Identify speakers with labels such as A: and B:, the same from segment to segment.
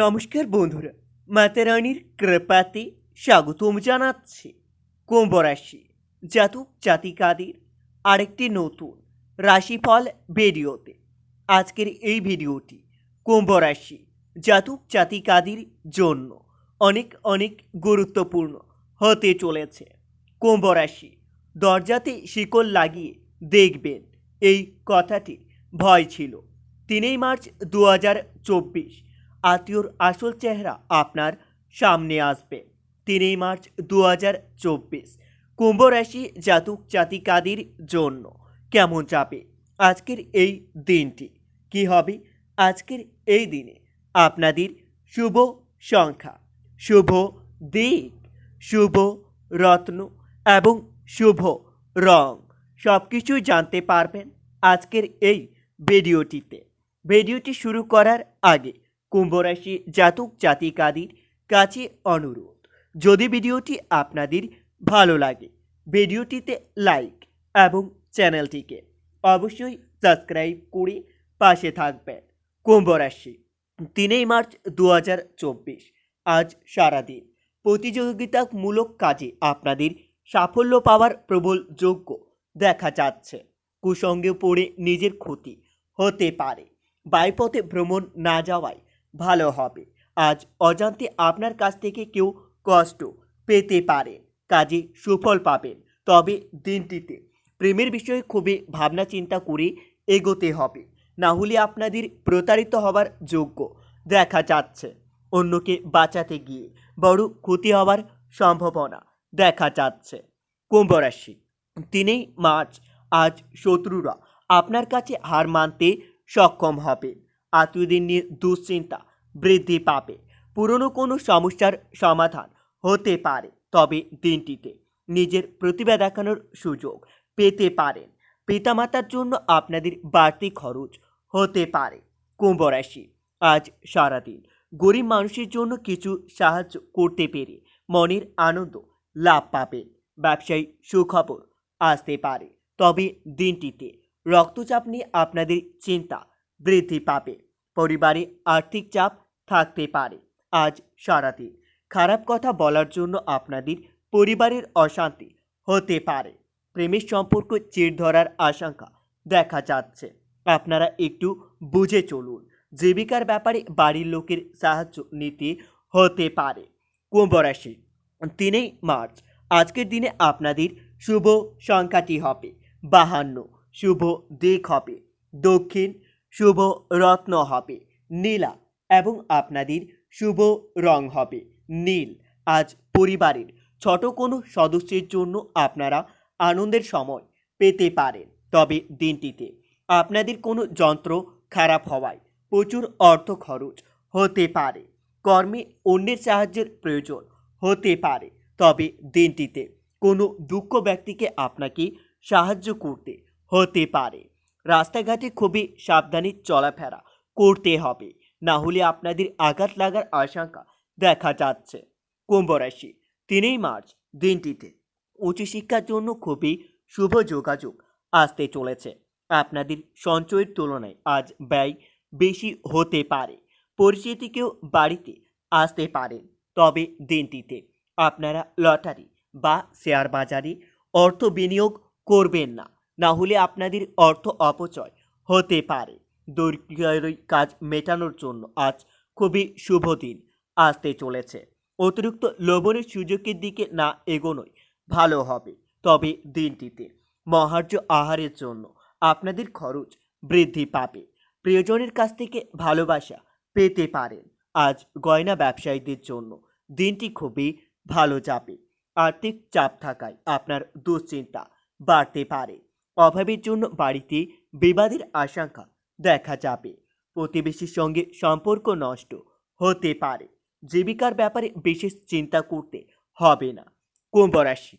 A: নমস্কার বন্ধুরা, মাতারানির কৃপাতে স্বাগতম জানাচ্ছি কুম্ভ রাশি জাতক জাতিকাদের আরেকটি নতুন রাশিফল ভিডিওতে। আজকের এই ভিডিওটি কুম্ভ রাশি জাতক জাতিকাদের জন্য অনেক অনেক গুরুত্বপূর্ণ হতে চলেছে। কুম্ভ রাশি দরজাতে শিকল লাগিয়ে দেখবেন, এই কথাটি ভয় ছিল। তিনই মার্চ দু হাজার চব্বিশ আত্মীয়র আসল চেহারা আপনার সামনে আসবে। তিনই মার্চ দু হাজার চব্বিশ। কুম্ভ রাশি জাতক জাতিকাদের জন্য কেমন যাবে? আজকের এই দিনটি কি হবে? আজকের এই দিনে আপনাদের শুভ সংখ্যা, শুভ দিক, শুভ রত্ন এবং শুভ রং সব কিছুই জানতে পারবেন আজকের এই ভিডিওটিতে। ভিডিওটি শুরু করার আগে কুম্ভ রাশি জাতক, জাতিকাদের কাছে অনুরোধ। যদি ভিডিওটি আপনাদের ভালো লাগে, ভিডিওটিতে লাইক এবং চ্যানেলটিকে অবশ্যই সাবস্ক্রাইব করে পাশে থাকবেন। কুম্ভ রাশি তিনই মার্চ দু হাজার চব্বিশ, আজ সারাদিন। প্রতিযোগিতামূলক কাজে আপনাদের সাফল্য পাওয়ার প্রবল যোগ্য দেখা যাচ্ছে। কুসঙ্গে পড়ে নিজের ক্ষতি হতে পারে। বায়ুপথে ভ্রমণ না যাওয়াই ভালো হবে। আজ অজান্তে আপনার কাছ থেকে কেউ কষ্ট পেতে পারে, কাজে সুফল পাবেন। তবে দিনটিতে প্রেমের বিষয়ে খুবই ভাবনা চিন্তা করে এগোতে হবে। না হলে আপনাদের প্রতারিত হবার যোগ্য দেখা যাচ্ছে অন্যকে বাঁচাতে গিয়ে। বড় ক্ষতি হওয়ার সম্ভাবনা দেখা যাচ্ছে। কুম্ভ রাশি মার্চ, আজ শত্রুরা আপনার কাছে হার মানতে সক্ষম হবে। আত্মীয়দের নিয়ে দুশ্চিন্তা, বৃদ্ধি পাবে। পুরনো কোনো সমস্যার সমাধান হতে পারে, তবে দিনটিতে নিজের প্রতিভা দেখানোর সুযোগ পেতে পারেন। পিতামাতার জন্য আপনাদের বাড়তি খরচ হতে পারে। কুম্ভ রাশি, আজ সারাদিন গরিব মানুষের জন্য কিছু সাহায্য করতে পেরে মনের আনন্দ লাভ পাবেন। ব্যবসায়ী সুখবর আসতে পারে, তবে দিনটিতে রক্তচাপ নিয়ে আপনাদের চিন্তা বৃদ্ধি পাবে। পরিবারে আর্থিক চাপ থাকতে পারে। আজ সারাদিন খারাপ কথা বলার জন্য আপনাদের পরিবারের অশান্তি হতে পারে। প্রেমের সম্পর্ক চির ধরার আশঙ্কা দেখা যাচ্ছে। আপনারা একটু বুঝে চলুন, জীবিকার ব্যাপারে বাড়ির লোকের সাহায্য নিতে হতে পারে। কুম্ভ রাশি তিনই মার্চ, আজকের দিনে আপনাদের শুভ সংখ্যাটি হবে। বাহান্ন, শুভ দিক হবে। দক্ষিণ শুভ রত্ন হবে। নীলা এবং আপনাদের শুভ রং হবে। নীল, আজ পরিবারের ছোট কোনো সদস্যের জন্য আপনারা আনন্দের সময় পেতে পারেন। তবে দিনটিতে আপনাদের কোনো যন্ত্র খারাপ হওয়ায় প্রচুর অর্থ খরচ হতে পারে। কর্মে অন্যের সাহায্যের প্রয়োজন হতে পারে। তবে দিনটিতে কোনো দুঃখ ব্যক্তিকে আপনাকে সাহায্য করতে হতে পারে। রাস্তাঘাটে খুবই সাবধানে চলাফেরা করতে হবে। না হলে আপনাদের আঘাত লাগার আশঙ্কা দেখা যাচ্ছে। কুম্ভ রাশি, তিনই মার্চ দিনটিতে উচ্চশিক্ষার জন্য খুবই শুভ যোগাযোগ আসতে চলেছে। আপনাদের সঞ্চয়ের তুলনায় আজ ব্যয় বেশি হতে পারে। পরিচিতি কেউ বাড়িতে আসতে পারেন। তবে দিনটিতে আপনারা লটারি বা শেয়ার বাজারে অর্থ বিনিয়োগ করবেন না। না হলে আপনাদের অর্থ অপচয় হতে পারে। দৈর্ঘ্যের কাজ মেটানোর জন্য আজ খুবই শুভ দিন আসতে চলেছে। অতিরিক্ত লোভনের সুযোগের দিকে না এগোনোই ভালো হবে। তবে দিনটিতে মহার্য আহারের জন্য আপনাদের খরচ বৃদ্ধি পাবে। প্রিয়জনের কাছ থেকে ভালোবাসা পেতে পারেন। আজ গয়না ব্যবসায়ীদের জন্য দিনটি খুবই ভালো যাবে। আর্থিক চাপ থাকায় আপনার দুশ্চিন্তা বাড়তে পারে। অভাবের জন্য বাড়িতে বিবাদের আশঙ্কা দেখা যাবে। প্রতিবেশীর সঙ্গে সম্পর্ক নষ্ট হতে পারে। জীবিকার ব্যাপারে বিশেষ চিন্তা করতে হবে না। কুম্ভ রাশি,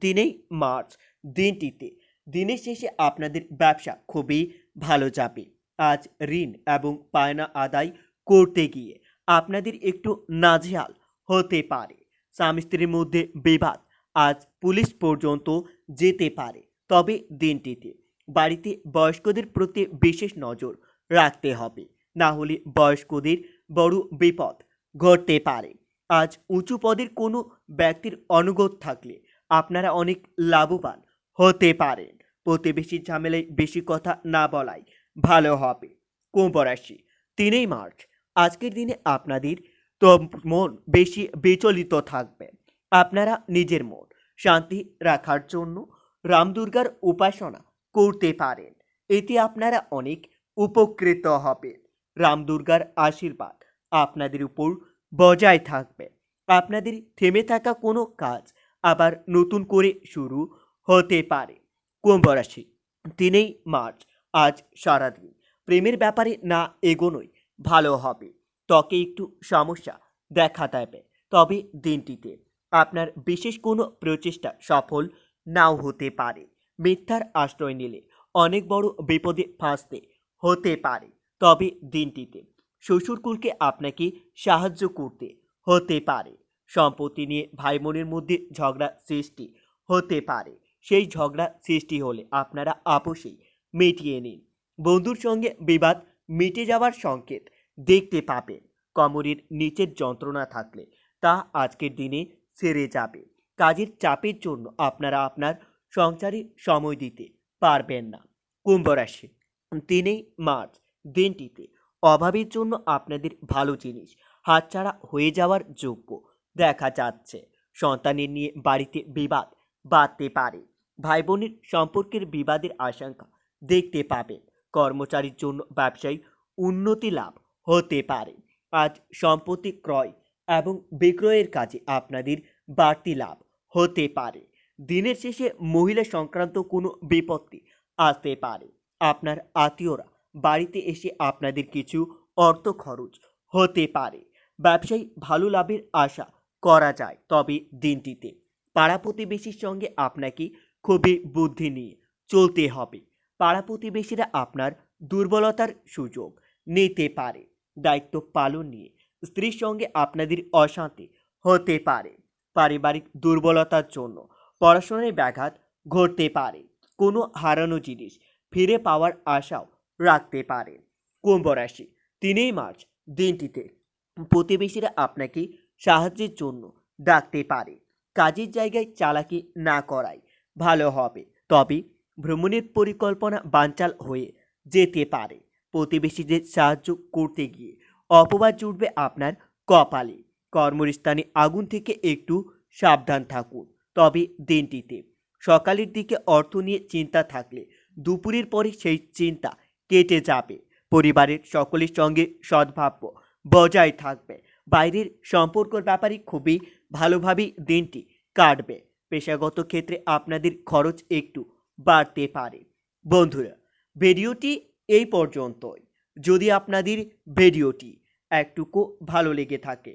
A: তিনই মার্চ দিনটিতে। দিনের শেষে আপনাদের ব্যবসা খুবই ভালো যাবে। আজ ঋণ এবং পায়না আদায় করতে গিয়ে আপনাদের একটু নাজেহাল হতে পারে। স্বামী স্ত্রীর মধ্যে বিবাদ আজ পুলিশ পর্যন্ত যেতে পারে। তবে দিনটিতে বাড়িতে বয়স্কদের প্রতি বিশেষ নজর রাখতে হবে। না হলে বয়স্কদের বড় বিপদ ঘটতে পারে। আজ উঁচু পদের কোনো ব্যক্তির অনুগত থাকলে আপনারা অনেক লাভবান হতে পারেন। প্রতিবেশীর ঝামেলায় বেশি কথা না বলাই ভালো হবে। কুম্ভ রাশি, তিনই মার্চ। আজকের দিনে আপনাদের তো মন বেশি বিচলিত থাকবে। আপনারা নিজের মন শান্তি রাখার জন্য রাম দুর্গার উপাসনা করতে পারেন। এতে আপনারা অনেক উপকৃত হবেন। রামদুর্গার আশীর্বাদ আপনাদের উপর বজায় থাকবে। আপনাদের থেমে থাকা কোনো কাজ আবার নতুন করে শুরু হতে পারে। কুম্ভ রাশি, তিনই মার্চ, আজ সারাদিন। প্রেমের ব্যাপারে না এগোনোই ভালো হবে। ত্বকে একটু সমস্যা দেখা দেবে। তবে দিনটিতে আপনার বিশেষ কোনো প্রচেষ্টা সফল নাও হতে পারে। মিথ্যার আশ্রয় নিলে অনেক বড় বিপদে ফাঁসতে হতে পারে। তবে দিনটিতে শ্বশুরকুলকে আপনাকে সাহায্য করতে হতে পারে। সম্পত্তি নিয়ে ভাই বোনের মধ্যে ঝগড়া সৃষ্টি হতে পারে। সেই ঝগড়া সৃষ্টি হলে আপনারা আপোষেই মিটিয়ে নিন। বন্ধুর সঙ্গে বিবাদ মিটে যাওয়ার সংকেত দেখতে পাবেন। কোমরের নিচের যন্ত্রণা থাকলে তা আজকের দিনে সেরে যাবে। কাজের চাপের জন্য আপনারা আপনার সংসারে সময় দিতে পারবেন না। কুম্ভ রাশি, তিনই মার্চ দিনটিতে অভাবের জন্য আপনাদের ভালো জিনিস হাতছাড়া হয়ে যাওয়ার যোগ্য দেখা যাচ্ছে। সন্তানের নিয়ে বাড়িতে বিবাদ বাড়তে পারে। ভাই বোনের সম্পর্কের বিবাদের আশঙ্কা দেখতে পাবেন। কর্মচারীর জন্য ব্যবসায়ী উন্নতি লাভ হতে পারে। আজ সম্পত্তি ক্রয় এবং বিক্রয়ের কাজে আপনাদের বাড়তি লাভ হতে পারে। দিনের শেষে মহিলা সংক্রান্ত কোনো বিপত্তি আসতে পারে। আপনার আত্মীয়রা বাড়িতে এসে আপনাদের কিছু অর্থ খরচ হতে পারে। ব্যবসায়ী ভালো লাভের আশা করা যায় তবে দিনটিতে। পাড়া প্রতিবেশীর সঙ্গে আপনাকে খুবই বুদ্ধি নিয়ে চলতে হবে। পাড়া প্রতিবেশীরা আপনার দুর্বলতার সুযোগ নিতে পারে। দায়িত্ব পালন নিয়ে স্ত্রীর সঙ্গে আপনাদের অশান্তি হতে পারে। পারিবারিক দুর্বলতার জন্য পড়াশোনায় ব্যাঘাত ঘটতে পারে। কোনো হারানো জিনিস ফিরে পাওয়ার আশাও রাখতে পারে। কুম্ভ রাশি, তিনই মার্চ, দিনটিতে প্রতিবেশীরা আপনাকে সাহায্যের জন্য ডাকতে পারে। কাজের জায়গায় চালাকি না করাই ভালো হবে। তবে ভ্রমণের পরিকল্পনা বানচাল হয়ে যেতে পারে। প্রতিবেশীদের সাহায্য করতে গিয়ে অপবাদ জুটবে আপনার কপালে। কর্মস্থানে আগুন থেকে একটু সাবধান থাকুন। তবে দিনটিতে সকালের দিকে অর্থ নিয়ে চিন্তা থাকলে দুপুরের পরে সেই চিন্তা কেটে যাবে। পরিবারের সকলের সঙ্গে সদ্ভাব্য বজায় থাকবে। বাইরের সম্পর্কর ব্যাপারে খুবই ভালোভাবেই দিনটি কাটবে। পেশাগত ক্ষেত্রে আপনাদের খরচ একটু বাড়তে পারে। বন্ধুরা, ভিডিওটি এই পর্যন্তই। যদি আপনাদের ভিডিওটি একটুকু ভালো লেগে থাকে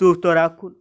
A: সুস্থ রাখুন